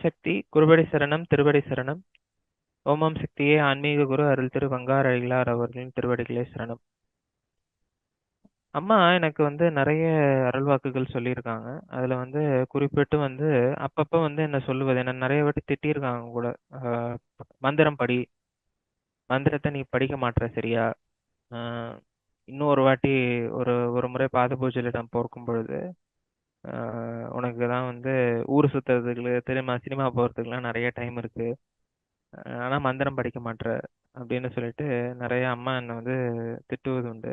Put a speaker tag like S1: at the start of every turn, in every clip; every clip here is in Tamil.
S1: சக்தி குருபடி சரணம் திருவடி சரணம். ஓமம் சக்தியே ஆன்மீக குரு அருள் திரு வங்கார அழிகளார் அவர்களின் திருவடிகளே சரணம். அம்மா எனக்கு வந்து நிறைய அருள்வாக்குகள் சொல்லியிருக்காங்க. அதுல வந்து குறிப்பிட்டு வந்து அப்பப்போ வந்து என்ன சொல்லுவது என்ன நிறைய வாட்டி திட்டியிருக்காங்க கூட. ஆஹ் மந்திரம் படி மந்திரத்தை நீ படிக்க மாட்ற சரியா? ஆஹ் இன்னும் ஒரு வாட்டி ஒரு ஒரு முறை பாத பூஜையிடம் போர்க்கும் பொழுது உனக்கு தான் வந்து ஊர் சுத்துறதுக்கு தெரியுமா? சினிமா போறதுக்குலாம் நிறைய டைம் இருக்கு. ஆனால் ஆனா மந்திரம் படிக்க மாட்ற அப்படின்னு சொல்லிட்டு நிறைய அம்மா என்னை வந்து திட்டுவது உண்டு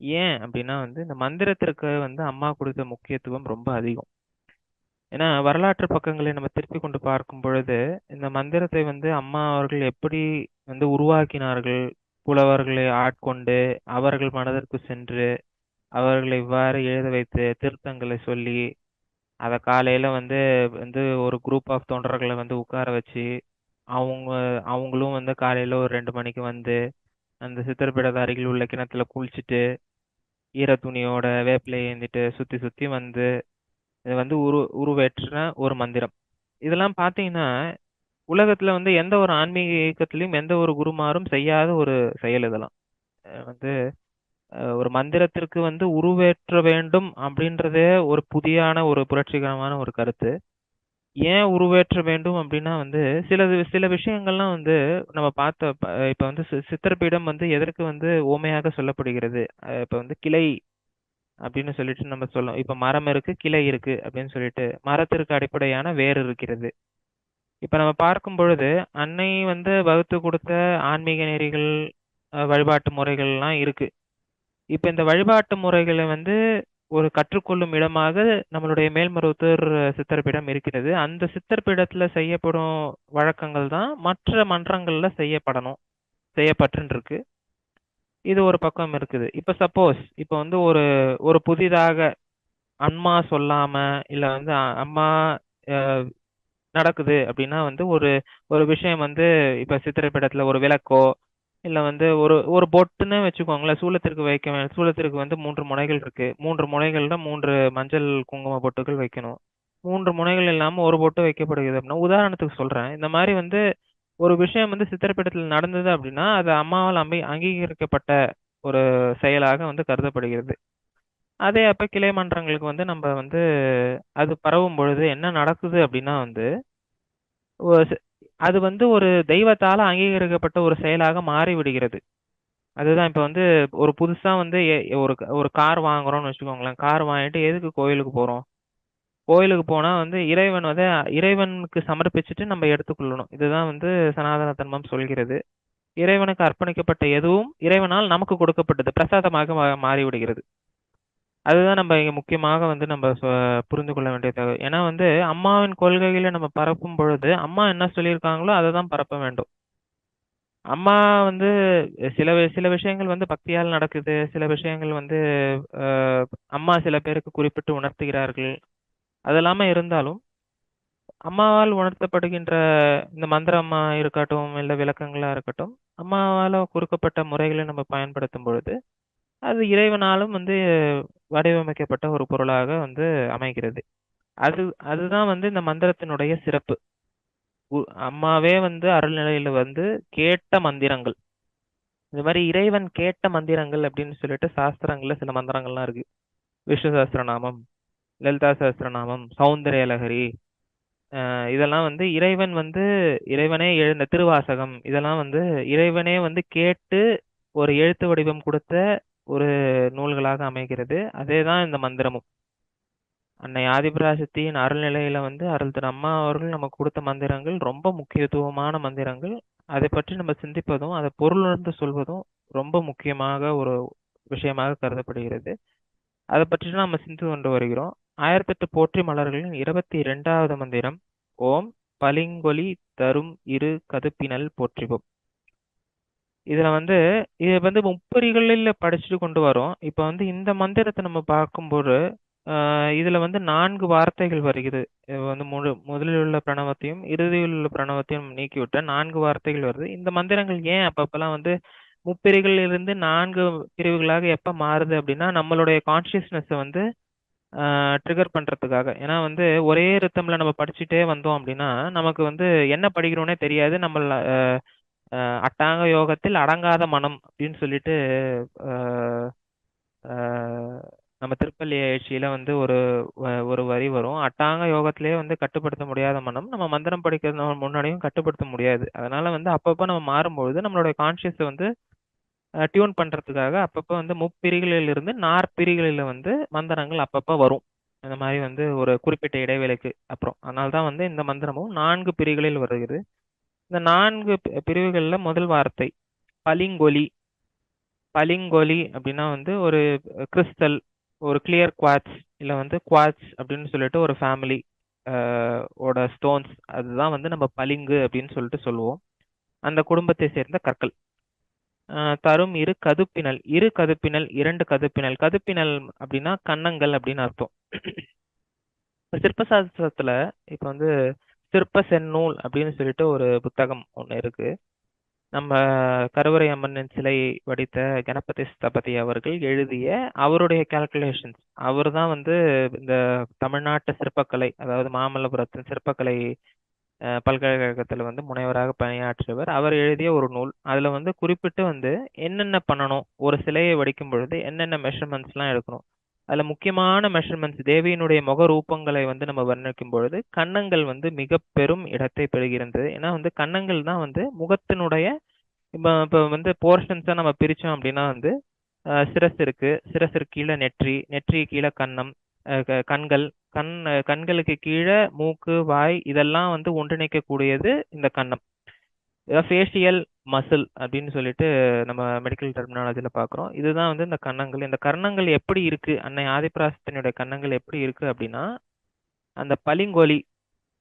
S1: ஏன் அப்படின்னா வந்து இந்த மந்திரத்திற்கு வந்து அம்மா கொடுத்த முக்கியத்துவம் ரொம்ப அதிகம். ஏன்னா வரலாற்று பக்கங்களை நம்ம திருப்பி கொண்டு பார்க்கும் பொழுது இந்த மந்திரத்தை வந்து அம்மா அவர்கள் எப்படி வந்து உருவாக்கினார்கள்? புலவர்களை ஆட்கொண்டு அவர்கள் மனதிற்கு சென்று அவர்களை இவ்வாறு எழுத வைத்து திருத்தங்களை சொல்லி அதை காலையில வந்து வந்து ஒரு குரூப் ஆஃப் தொண்டர்களை வந்து உட்கார வச்சு அவங்க அவங்களும் வந்து காலையில ஒரு ரெண்டு மணிக்கு வந்து அந்த சித்திரப்பீடத்து அருகில் உள்ள கிணத்துல குளிச்சுட்டு ஈர துணியோட வேப்பிலையை ஏந்திட்டு சுத்தி சுத்தி வந்து இது வந்து உரு உருவேற்றின ஒரு மந்திரம். இதெல்லாம் பார்த்தீங்கன்னா உலகத்துல வந்து எந்த ஒரு ஆன்மீக இயக்கத்திலையும் எந்த ஒரு குருமாரும் செய்யாத ஒரு செயல் இதெல்லாம். வந்து ஒரு மந்திரத்திற்கு வந்து உருவேற்ற வேண்டும் அப்படின்றதே ஒரு புதியான ஒரு புரட்சிகரமான ஒரு கருத்து. ஏன் உருவேற்ற வேண்டும் அப்படின்னா வந்து சில சில விஷயங்கள்லாம் வந்து நம்ம பார்த்த இப்போ வந்து சி- சித்திரப்பீடம் வந்து எதற்கு வந்து ஓமையாக சொல்லப்படுகிறது? இப்போ வந்து கிளை அப்படின்னு சொல்லிட்டு நம்ம சொல்லலாம் இப்போ மரம் இருக்கு கிளை இருக்கு அப்படின்னு சொல்லிட்டு மரத்திற்கு அடிப்படையான வேர் இருக்கிறது. இப்போ நம்ம பார்க்கும் பொழுது அன்னை வந்து வகுத்து கொடுத்த ஆன்மீக நெறிகள் வழிபாட்டு முறைகள்லாம் இருக்கு. இப்ப இந்த வழிபாட்டு முறைகளை வந்து ஒரு கற்றுக்கொள்ளும் இடமாக நம்மளுடைய மேல்மருவத்தூர் சித்தர்பீடம் இருக்கிறது. அந்த சித்தர்பீடத்துல செய்யப்படும் வழக்கங்கள் தான் மற்ற மன்றங்கள்ல செய்யப்படணும் செய்யப்பட்டுருக்கு இது ஒரு பக்கம் இருக்குது. இப்ப சப்போஸ் இப்ப வந்து ஒரு ஒரு புதிதாக அம்மா சொல்லாம இல்ல வந்து அம்மா நடக்குது அப்படின்னா வந்து ஒரு ஒரு விஷயம் வந்து இப்ப சித்திரப்படத்துல ஒரு விளக்கோ இல்ல வந்து ஒரு ஒரு பொட்டுன்னு வச்சுக்கோங்களேன். சூலத்திற்கு வைக்க வே- சூலத்திற்கு வந்து மூன்று முனைகள் இருக்கு. மூன்று முனைகள்ல மூன்று மஞ்சள் குங்கும பொட்டுகள் வைக்கணும். மூன்று முனைகள் இல்லாம ஒரு பொட்டு வைக்கப்படுகிறது அப்படின்னா உதாரணத்துக்கு சொல்றேன். இந்த மாதிரி வந்து ஒரு விஷயம் வந்து சித்திரப்பீடத்தில் நடந்தது அப்படின்னா அது அம்மாவால் அம்பி அங்கீகரிக்கப்பட்ட ஒரு செயலாக வந்து கருதப்படுகிறது. அதே அப்ப கிளை மன்றங்களுக்கு வந்து நம்ம வந்து அது பரவும் பொழுது என்ன நடக்குது அப்படின்னா வந்து அது வந்து ஒரு தெய்வத்தால அங்கீகரிக்கப்பட்ட ஒரு செயலாக மாறி விடுகிறது அதுதான் இப்ப வந்து ஒரு புதுசா வந்து எ- ஒரு ஒரு கார் வாங்குறோம்னு வச்சுக்கோங்களேன். கார் வாங்கிட்டு எதுக்கு கோயிலுக்கு போறோம்? கோயிலுக்கு போனா வந்து இறைவன் வந்து இறைவனுக்கு சமர்ப்பிச்சுட்டு நம்ம எடுத்துக்கொள்ளணும். இதுதான் வந்து சனாதன தர்மம் சொல்கிறது. இறைவனுக்கு அர்ப்பணிக்கப்பட்ட எதுவும் இறைவனால் நமக்கு கொடுக்கப்பட்டது பிரசாதமாக மா- மாறி விடுகிறது அதுதான் நம்ம இங்க முக்கியமாக வந்து நம்ம சொ- புரிந்து கொள்ள வேண்டிய தேவை. ஏன்னா வந்து அம்மாவின் கொள்கைகளை நம்ம பரப்பும் பொழுது அம்மா என்ன சொல்லியிருக்காங்களோ அதை தான் பரப்ப வேண்டும். அம்மா வந்து சில சில விஷயங்கள் வந்து பக்தியால் நடக்குது. சில விஷயங்கள் வந்து அஹ், அம்மா சில பேருக்கு குறிப்பிட்டு உணர்த்துகிறார்கள். அதெல்லாம இருந்தாலும் அம்மாவால் உணர்த்தப்படுகின்ற இந்த மந்திரமா இருக்கட்டும் இல்ல விளக்கங்களா இருக்கட்டும் அம்மாவால கொடுக்கப்பட்ட முறைகளை நம்ம பயன்படுத்தும் பொழுது அது இறைவனாலும் வந்து வடிவமைக்கப்பட்ட ஒரு பொருளாக வந்து அமைகிறது. அது அதுதான் வந்து இந்த மந்திரத்தினுடைய சிறப்பு. உ- அம்மாவே வந்து அருள்நிலையில வந்து கேட்ட மந்திரங்கள். இந்த மாதிரி இறைவன் கேட்ட மந்திரங்கள் அப்படின்னு சொல்லிட்டு சாஸ்திரங்கள்ல சில மந்திரங்கள்லாம் இருக்கு. விஷ்ணு சாஸ்திரநாமம் லலிதா சாஸ்திரநாமம் சௌந்தர்யலகரி இதெல்லாம் வந்து இறைவன் வந்து இறைவனே எழுந்த திருவாசகம். இதெல்லாம் வந்து இறைவனே வந்து கேட்டு ஒரு எழுத்து வடிவம் கொடுத்த ஒரு நூல்களாக அமைகிறது. அதேதான் இந்த மந்திரமும். அன்னை ஆதிபராசக்தியின் அருள்நிலையில வந்து அருள் திரு அம்மா அவர்கள் நமக்கு கொடுத்த மந்திரங்கள் ரொம்ப முக்கியத்துவமான மந்திரங்கள். அதை பற்றி நம்ம சிந்திப்பதும் அதை பொருளுணர்ந்து சொல்வதும் ரொம்ப முக்கியமாக ஒரு விஷயமாக கருதப்படுகிறது. அதை பற்றி நம்ம சிந்தித்து கொண்டு வருகிறோம். ஆயிரத்தெட்டு போற்றி மலர்களின் இருபத்தி இரண்டாவது மந்திரம். ஓம் பளிங்கொலி தரும் இரு கதுப்பினல் போற்றிவோம் இதுல வந்து இது வந்து முப்பரிகளில் படிச்சுட்டு கொண்டு வரோம் இப்ப வந்து இந்த மந்திரத்தை நம்ம பார்க்கும்போது ஆஹ் இதுல வந்து நான்கு வார்த்தைகள் வருகிறது இது வந்து முழு முதலில் உள்ள பிரணவத்தையும் இறுதியில் உள்ள பிரணவத்தையும் நீக்கிவிட்ட நான்கு வார்த்தைகள் வருது இந்த மந்திரங்கள் ஏன் அப்பப்பெல்லாம் வந்து முப்பிரிகளில் இருந்து நான்கு பிரிவுகளாக எப்ப மாறுது அப்படின்னா நம்மளுடைய கான்சியஸ்னஸ் வந்து ட்ரிகர் பண்றதுக்காக. ஏன்னா வந்து ஒரே ரிதம்ல நம்ம படிச்சுட்டே வந்தோம் அப்படின்னா, நமக்கு வந்து என்ன படிக்கிறோன்னே தெரியாது. நம்மள அட்டாங்க யோகத்தில் அடங்காத மனம் அப்படின்னு சொல்லிட்டு நம்ம திருப்பள்ளி எழுச்சியில வந்து ஒரு வ ஒரு வரி வரும். அட்டாங்க யோகத்திலேயே வந்து கட்டுப்படுத்த முடியாத மனம், நம்ம மந்திரம் படிக்கிறது முன்னாடியும் கட்டுப்படுத்த முடியாது. அதனால வந்து அப்பப்போ நம்ம மாறும்பொழுது நம்மளுடைய கான்ஷியஸ வந்து டியூன் பண்றதுக்காக அப்பப்போ வந்து முப்பிரிகளிலிருந்து நாற்பிரிகளில் வந்து மந்திரங்கள் அப்பப்போ வரும். இந்த மாதிரி வந்து ஒரு குறிப்பிட்ட இடைவேளைக்கு அப்புறம். அதனால தான் வந்து இந்த மந்திரமும் நான்கு பிரிகளில் வருகிறது. இந்த நான்கு பி பிரிவுகள்ல முதல் வார்த்தை பளிங்கொலி. பளிங்கொலி அப்படின்னா வந்து ஒரு கிறிஸ்டல், ஒரு கிளியர் குவாட்ஸ் இல்லை வந்து குவாட்ஸ் அப்படின்னு சொல்லிட்டு ஒரு ஃபேமிலி ஓட ஸ்டோன்ஸ் அதுதான் வந்து நம்ம பளிங்கு அப்படின்னு சொல்லிட்டு சொல்லுவோம். அந்த குடும்பத்தை சேர்ந்த கற்கள். தரும் இரு கதுப்பினல். இரு கதுப்பினல், இரண்டு கதுப்பினல். கதுப்பினல் அப்படின்னா கன்னங்கள் அப்படின்னு அர்த்தம். இப்போ சிற்ப இப்போ வந்து சிற்ப செந்நூல் அப்படின்னு சொல்லிட்டு ஒரு புத்தகம் ஒன்று இருக்கு. நம்ம கருவறை அம்மனின் சிலை வடித்த கணபதி ஸ்தபதி அவர்கள் எழுதிய அவருடைய கால்குலேஷன்ஸ். அவர் தான் வந்து இந்த தமிழ்நாட்டு சிற்பக்கலை, அதாவது மாமல்லபுரத்தின் சிற்பக்கலை பல்கலைக்கழகத்தில் வந்து முனைவராக பணியாற்றியவர். அவர் எழுதிய ஒரு நூல். அதில் வந்து குறிப்பிட்டு வந்து என்னென்ன பண்ணணும்? ஒரு சிலையை வடிக்கும் பொழுது என்னென்ன மெஷர்மெண்ட்ஸ்லாம் எடுக்கணும்? அதுல முக்கியமான மெஷர்மெண்ட்ஸ் தேவியினுடைய முக ரூபங்களை வந்து நம்ம வர்ணிக்கும் பொழுது, கன்னங்கள் வந்து மிக பெரும் இடத்தை பெறுகிறது. ஏன்னா வந்து கன்னங்கள் தான் வந்து முகத்தினுடைய இப்போ இப்போ வந்து போர்ஷன்ஸா நம்ம பிரிச்சோம் அப்படின்னா வந்து சிரஸ் இருக்கு. சிரஸிற்கு கீழே நெற்றி, நெற்றி கீழே கன்னம், க கண்கள், கண் கண்களுக்கு கீழே மூக்கு, வாய் இதெல்லாம் வந்து ஒன்றிணைக்கக்கூடியது இந்த கன்னம். ஃபேஷியல் மசில் அப்படின்னு சொல்லிட்டு நம்ம மெடிக்கல் டெர்மினாலஜியில் பார்க்குறோம். இதுதான் வந்து இந்த கன்னங்கள். இந்த கன்னங்கள் எப்படி இருக்கு? அன்னை ஆதிபிராசத்தினுடைய கன்னங்கள் எப்படி இருக்கு அப்படின்னா, அந்த பளிங்கொலி.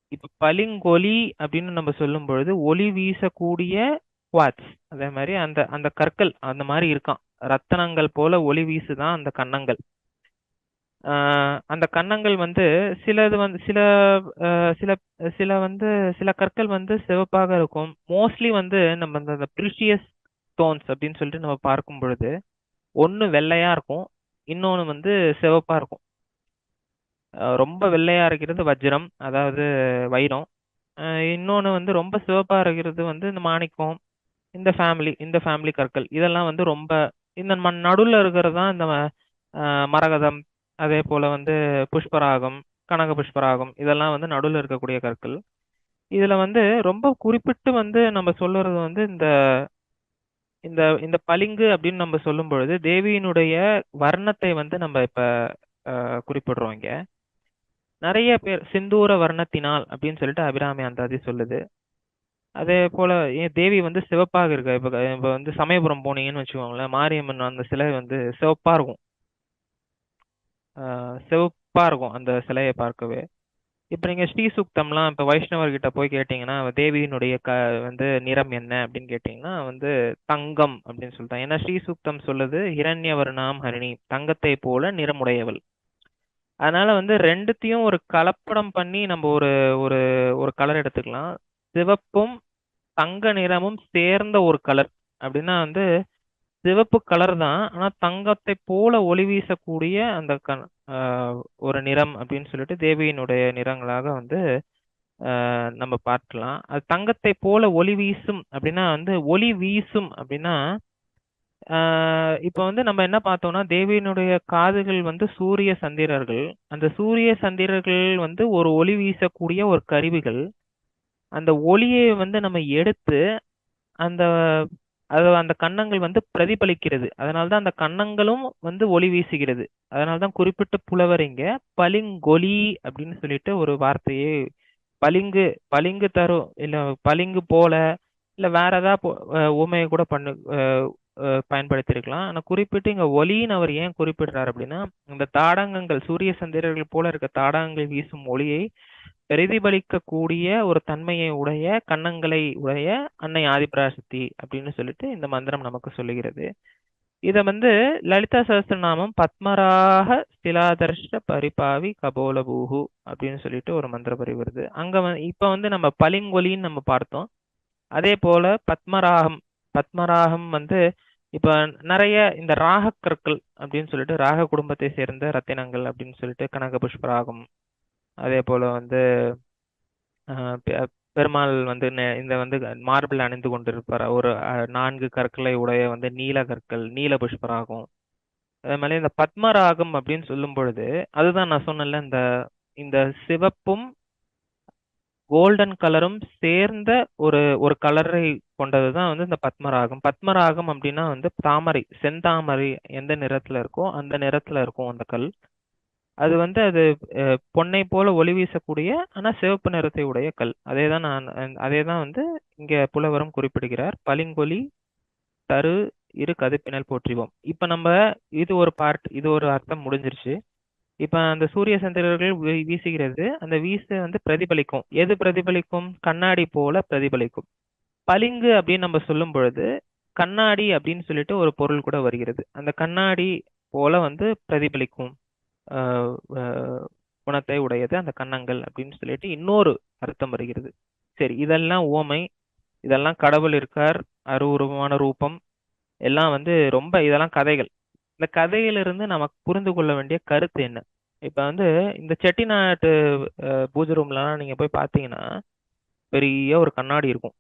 S1: இப்ப பளிங்கொலி அப்படின்னு நம்ம சொல்லும்பொழுது, ஒளி வீசக்கூடிய குவாட்ஸ் அதே மாதிரி அந்த அந்த கற்கள் அந்த மாதிரி இருக்காம். ரத்தனங்கள் போல ஒளி வீசுதான் அந்த கன்னங்கள். அந்த கன்னங்கள் வந்து சிலது வந்து சில சில சில வந்து சில கற்கள் வந்து சிவப்பாக இருக்கும். மோஸ்ட்லி வந்து நம்ம அந்த ப்ரிஷியஸ் ஸ்டோன்ஸ் அப்படின்னு சொல்லிட்டு நம்ம பார்க்கும் பொழுது, ஒண்ணு வெள்ளையா இருக்கும். இன்னொன்னு வந்து சிவப்பா இருக்கும். ரொம்ப வெள்ளையா இருக்கிறது வஜ்ரம், அதாவது வைரம். இன்னொன்று இன்னொன்னு வந்து ரொம்ப சிவப்பா இருக்கிறது வந்து இந்த மாணிக்கம். இந்த ஃபேமிலி இந்த ஃபேமிலி கற்கள். இதெல்லாம் வந்து ரொம்ப இந்த ம நடுவுல இருக்கிறது தான் இந்த மரகதம் அதே போல் வந்து புஷ்பராகம், கனக புஷ்பராகம் இதெல்லாம் வந்து நடுவுல இருக்கக்கூடிய கற்கள். இதுல வந்து ரொம்ப குறிப்பிட்டு வந்து நம்ம சொல்லுறது வந்து இந்த இந்த இந்த பளிங்கு அப்படின்னு நம்ம சொல்லும் பொழுது, தேவியினுடைய வர்ணத்தை வந்து நம்ம இப்ப அ குறிப்பிடுறோம் இங்க. நெறைய பேர் சிந்தூர வர்ணத்தினால் அப்படின்னு சொல்லிட்டு அபிராமி அந்தாதி சொல்லுது. அதேபோல ஏன் தேவி வந்து சிவப்பாக இருக்கா. இப்ப இப்ப வந்து சமயபுரம் போனீங்கன்னு வச்சுக்கோங்களேன், மாரியம்மன் அந்த சிலை வந்து சிவப்பா இருக்கும். ஆ சிவப்பா இருக்கும் அந்த சிலையை பார்க்கவே. இப்போ நீங்கள் ஸ்ரீ சூக்தம்லாம் இப்போ வைஷ்ணவர்கிட்ட போய் கேட்டிங்கன்னா தேவியினுடைய க வந்து நிறம் என்ன அப்படின்னு கேட்டிங்கன்னா வந்து தங்கம் அப்படின்னு சொல்லிட்டாங்க. ஏன்னா ஸ்ரீ சூக்தம் சொல்லுது, "ஹிரண்யவர்ணாம் ஹரிணி" தங்கத்தை போல நிறமுடையவள். அதனால வந்து ரெண்டுத்தையும் ஒரு கலப்படம் பண்ணி நம்ம ஒரு ஒரு ஒரு கலர் எடுத்துக்கலாம். சிவப்பும், தங்க நிறமும் சேர்ந்த ஒரு கலர். அப்படின்னா வந்து சிவப்பு கலர் தான். ஆனா தங்கத்தை போல ஒளி வீசக்கூடிய அந்த கண் ஒரு நிறம் அப்படின்னு சொல்லிட்டு தேவியினுடைய நிறங்களாக வந்து நம்ம பார்க்கலாம். அது தங்கத்தை போல ஒளி வீசும் அப்படின்னா வந்து ஒளி வீசும் அப்படின்னா, இப்போ வந்து நம்ம என்ன பார்த்தோம்னா, தேவியினுடைய காதுகள் வந்து சூரிய சந்திரர்கள். அந்த சூரிய சந்திரர்கள் வந்து ஒரு ஒளி வீசக்கூடிய ஒரு கருவிகள். அந்த ஒளியை வந்து நம்ம எடுத்து, அந்த அது அந்த கன்னங்கள் வந்து பிரதிபலிக்கிறது. அதனால தான் அந்த கன்னங்களும் வந்து ஒளி வீசுகிறது. அதனால தான் குறிப்பிட்ட புலவர் இங்க பளிங்கொலி அப்படின்னு சொல்லிட்டு ஒரு வார்த்தையை பளிங்கு பளிங்கு தரும் இல்ல பளிங்கு போல இல்ல வேற ஏதாவது உமையை கூட பண்ணு பயன்படுத்தியிருக்கலாம். ஆனால் குறிப்பிட்டு இங்கே ஒலின்னு அவர் ஏன் குறிப்பிடுறார் அப்படின்னா, இந்த தாடங்கங்கள் சூரிய சந்திரர்கள் போல இருக்க தாடங்கங்கள் வீசும் ஒளியை பிரதிபலிக்கக்கூடிய ஒரு தன்மையை உடைய கன்னங்களை உடைய அன்னை ஆதிபராசக்தி அப்படின்னு சொல்லிட்டு இந்த மந்திரம் நமக்கு சொல்லுகிறது. இதை வந்து லலிதா சஹசிரநாமம் பத்மராக ஸ்திலாதர்ஷ பரிபாவி கபோலபூஹு அப்படின்னு சொல்லிட்டு ஒரு மந்திர பரி வருது. அங்க வ இப்ப வந்து நம்ம பளிங்கொலின்னு நம்ம பார்த்தோம். அதே போல பத்மராகம் பத்மராகம் வந்து இப்ப நிறைய இந்த ராகக்கற்கள் அப்படின்னு சொல்லிட்டு ராக குடும்பத்தை சேர்ந்த ரத்தினங்கள் அப்படின்னு சொல்லிட்டு கனக புஷ்பராகம் அதே போல வந்து பெருமாள் வந்து நெ- இந்த வந்து மார்பிள் அணிந்து கொண்டிருப்பார். ஒரு நான்கு கற்களை உடைய வந்து நீல கற்கள் நீல புஷ்பராகும். அதே மாதிரி இந்த பத்மராகம் அப்படின்னு சொல்லும் பொழுது அதுதான் நான் சொன்னேன்ல இந்த இந்த சிவப்பும் கோல்டன் கலரும் சேர்ந்த ஒரு ஒரு கலரை கொண்டது தான் வந்து இந்த பத்மராகம். பத்மராகம் அப்படின்னா வந்து தாமரை செந்தாமரை எந்த நிறத்துல இருக்கோ அந்த நிறத்துல இருக்கும் அந்த கல். அது வந்து அது பொன்னை போல ஒளி வீசக்கூடிய ஆனா சிவப்பு நிறத்தை உடைய கல். அதே தான் நான் அதே தான் வந்து இங்க புலவரும் குறிப்பிடுகிறார். பளிங்கொலி தரு இரு கதிப்பினல் போற்றிவோம். இப்ப நம்ம இது ஒரு பார்ட் இது ஒரு அர்த்தம் முடிஞ்சிருச்சு. இப்ப அந்த சூரிய சந்திரர்கள் வீ- வீசுகிறது. அந்த வீச வந்து பிரதிபலிக்கும். எது பிரதிபலிக்கும்? கண்ணாடி போல பிரதிபலிக்கும். பளிங்கு அப்படின்னு நம்ம சொல்லும் பொழுது கண்ணாடி அப்படின்னு சொல்லிட்டு ஒரு பொருள் கூட வருகிறது. அந்த கண்ணாடி போல வந்து பிரதிபலிக்கும். குணத்தை உடையது அந்த கன்னங்கள் அப்படின்னு சொல்லிட்டு இன்னொரு அர்த்தம் வருகிறது. சரி இதெல்லாம் ஓமை இதெல்லாம் கடவுள் இருக்கார் அருவுருவமான ரூபம் எல்லாம் வந்து ரொம்ப இதெல்லாம் கதைகள். இந்த கதையிலிருந்து நமக்கு புரிந்து கொள்ள வேண்டிய கருத்து என்ன? இப்ப வந்து இந்த செட்டிநாட்டு பூஜை ரூம்லாம் நீங்க போய் பார்த்தீங்கன்னா பெரிய ஒரு கண்ணாடி இருக்கும்.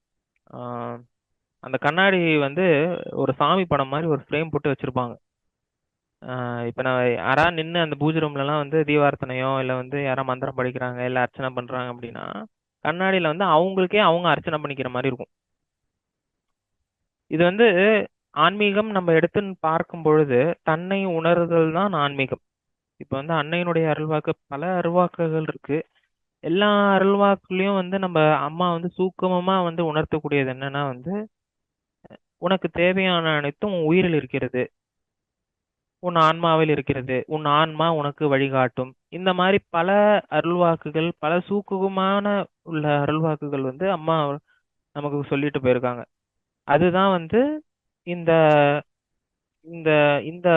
S1: அந்த கண்ணாடி வந்து ஒரு சாமி படம் மாதிரி ஒரு ஃப்ரேம் போட்டு வச்சிருப்பாங்க. இப்போ நான் யாரா நின்று அந்த பூஜை ரூம்லலாம் வந்து தீபார்த்தனையோ இல்லை வந்து யாரா மந்திரம் படிக்கிறாங்க இல்லை அர்ச்சனை பண்றாங்க அப்படின்னா கண்ணாடியில வந்து அவங்களுக்கே அவங்க அர்ச்சனை பண்ணிக்கிற மாதிரி இருக்கும். இது வந்து ஆன்மீகம் நம்ம எடுத்துன்னு பார்க்கும் பொழுது தன்னை உணர்தல் தான் ஆன்மீகம். இப்போ வந்து அன்னையினுடைய அருள்வாக்கு பல அருள்வாக்குகள் இருக்கு. எல்லா அருள்வாக்குலையும் வந்து நம்ம அம்மா வந்து சூக்கமமாக வந்து உணர்த்தக்கூடியது என்னன்னா வந்து உனக்கு தேவையான அனைத்தும் உயிரில் இருக்கிறது. உன் ஆன்மாவில் இருக்கிறது உன் ஆன்மா உனக்கு வழிகாட்டும். இந்த மாதிரி பல அருள்வாக்குகள் பல சூக்குகமான உள்ள அருள்வாக்குகள் வந்து அம்மா நமக்கு சொல்லிட்டு போயிருக்காங்க. அதுதான் வந்து இந்த இந்த இந்த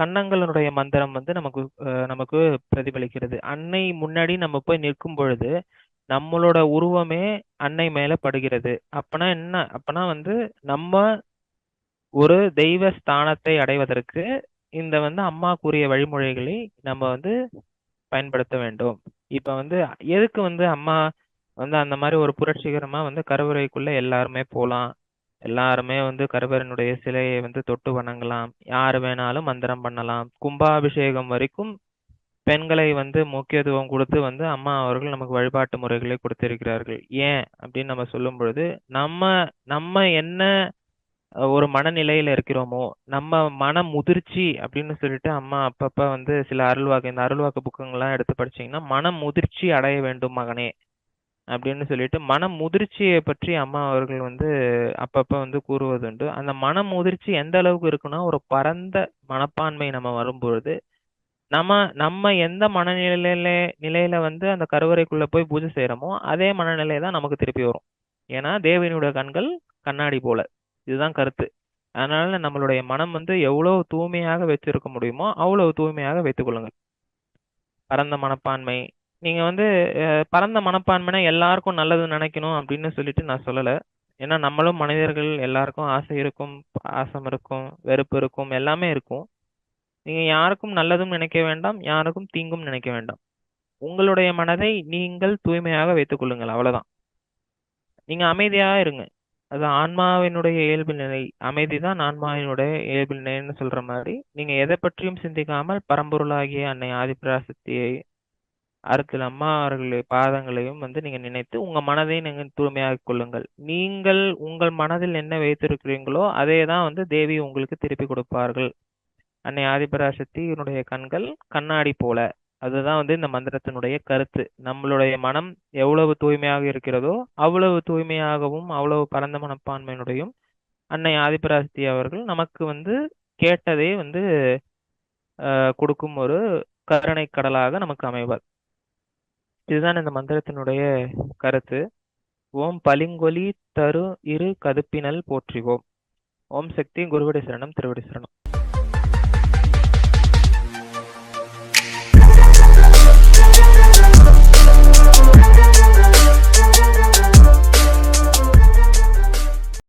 S1: கன்னங்களுடைய மந்திரம் வந்து நமக்கு நமக்கு பிரதிபலிக்கிறது. அன்னை முன்னாடி நம்ம போய் நிற்கும் பொழுது நம்மளோட உருவமே அன்னை மேல படுகிறது. அப்பனா என்ன அப்பனா வந்து நம்ம ஒரு தெய்வ ஸ்தானத்தை அடைவதற்கு இந்த வந்து அம்மா கூறிய வழிமுறைகளை நம்ம வந்து பயன்படுத்த வேண்டும். இப்ப வந்து எதுக்கு வந்து அம்மா வந்து அந்த மாதிரி ஒரு புரட்சிகரமா வந்து கருவறைக்குள்ள எல்லாருமே போலாம். எல்லாருமே வந்து கருவரனுடைய சிலையை வந்து தொட்டு வணங்கலாம். யார் வேணாலும் மந்திரம் பண்ணலாம். கும்பாபிஷேகம் வரைக்கும் பெண்களை வந்து முக்கியத்துவம் கொடுத்து வந்து அம்மா அவர்கள் நமக்கு வழிபாட்டு முறைகளை கொடுத்திருக்கிறார்கள். ஏன் அப்படின்னு நம்ம சொல்லும் பொழுது நம்ம நம்ம என்ன ஒரு மனநிலையில இருக்கிறோமோ நம்ம மன முதிர்ச்சி அப்படின்னு சொல்லிட்டு அம்மா அப்பப்ப வந்து சில அருள்வாக்கு இந்த அருள்வாக்கு புக்குங்கெல்லாம் எடுத்து படிச்சீங்கன்னா மன முதிர்ச்சி அடைய வேண்டும் மகனே அப்படின்னு சொல்லிட்டு மன முதிர்ச்சியை பற்றி அம்மா அவர்கள் வந்து அப்பப்ப வந்து கூறுவதுண்டு. அந்த மன முதிர்ச்சி எந்த அளவுக்கு இருக்குன்னா ஒரு பரந்த மனப்பான்மை நம்ம வரும்பொழுது நம்ம நம்ம எந்த மனநிலையில நிலையில வந்து அந்த கருவறைக்குள்ள போய் பூஜை செய்யறோமோ அதே மனநிலை தான் நமக்கு திருப்பி வரும். ஏன்னா தேவியனுடைய கண்கள் கண்ணாடி போல. இதுதான் கருத்து. அதனால நம்மளுடைய மனம் வந்து எவ்வளவு தூய்மையாக வச்சிருக்க முடியுமோ அவ்வளவு தூய்மையாக வைத்துக் கொள்ளுங்கள். பரந்த மனப்பான்மை. நீங்க வந்து பரந்த மனப்பான்மைனா எல்லாருக்கும் நல்லது நினைக்கணும் அப்படின்னு சொல்லிட்டு நான் சொல்லல. ஏன்னா நம்மளும் மனிதர்கள் எல்லாருக்கும் ஆசை இருக்கும் பாசம் இருக்கும் வெறுப்பு இருக்கும் எல்லாமே இருக்கும். நீங்க யாருக்கும் நல்லதும் நினைக்க வேண்டாம் யாருக்கும் தீங்கும் நினைக்க வேண்டாம். உங்களுடைய மனதை நீங்கள் தூய்மையாக வைத்துக் கொள்ளுங்கள். அவ்வளவுதான். நீங்க அமைதியாக இருங்க. அது ஆன்மாவினுடைய இயல்பு நிலை. அமைதி தான் ஆன்மாவினுடைய இயல்பு நிலைன்னு சொல்ற மாதிரி. நீங்க எதை பற்றியும் சிந்திக்காமல் பரம்பொருளாகிய அன்னை ஆதிபராசக்தியை அருத்தில் அம்மா அவர்களுடைய பாதங்களையும் வந்து நீங்க நினைத்து உங்க மனதை நீங்க தூய்மையாக கொள்ளுங்கள். நீங்கள் உங்கள் மனதில் என்ன வைத்திருக்கிறீங்களோ அதே தான் வந்து தேவி உங்களுக்கு திருப்பி கொடுப்பார்கள். அன்னை ஆதிபராசக்தியினுடைய கண்கள் கண்ணாடி போல. அதுதான் வந்து இந்த மந்திரத்தினுடைய கருத்து. நம்மளுடைய மனம் எவ்வளவு தூய்மையாக இருக்கிறதோ அவ்வளவு தூய்மையாகவும் அவ்வளவு பரந்த மனப்பான்மையினுடையும் அன்னை ஆதிபராசக்தி அவர்கள் நமக்கு வந்து கேட்டதே வந்து ஆஹ், கொடுக்கும் ஒரு கருணை கடலாக நமக்கு அமைவார். இதுதான் இந்த மந்திரத்தினுடைய கருத்து. ஓம் பளிங்கொலி தரு இரு கதுப்பினல் போற்றிவோம் ஓம் சக்தி குருவடி சரணம் திருவடி சரணம்.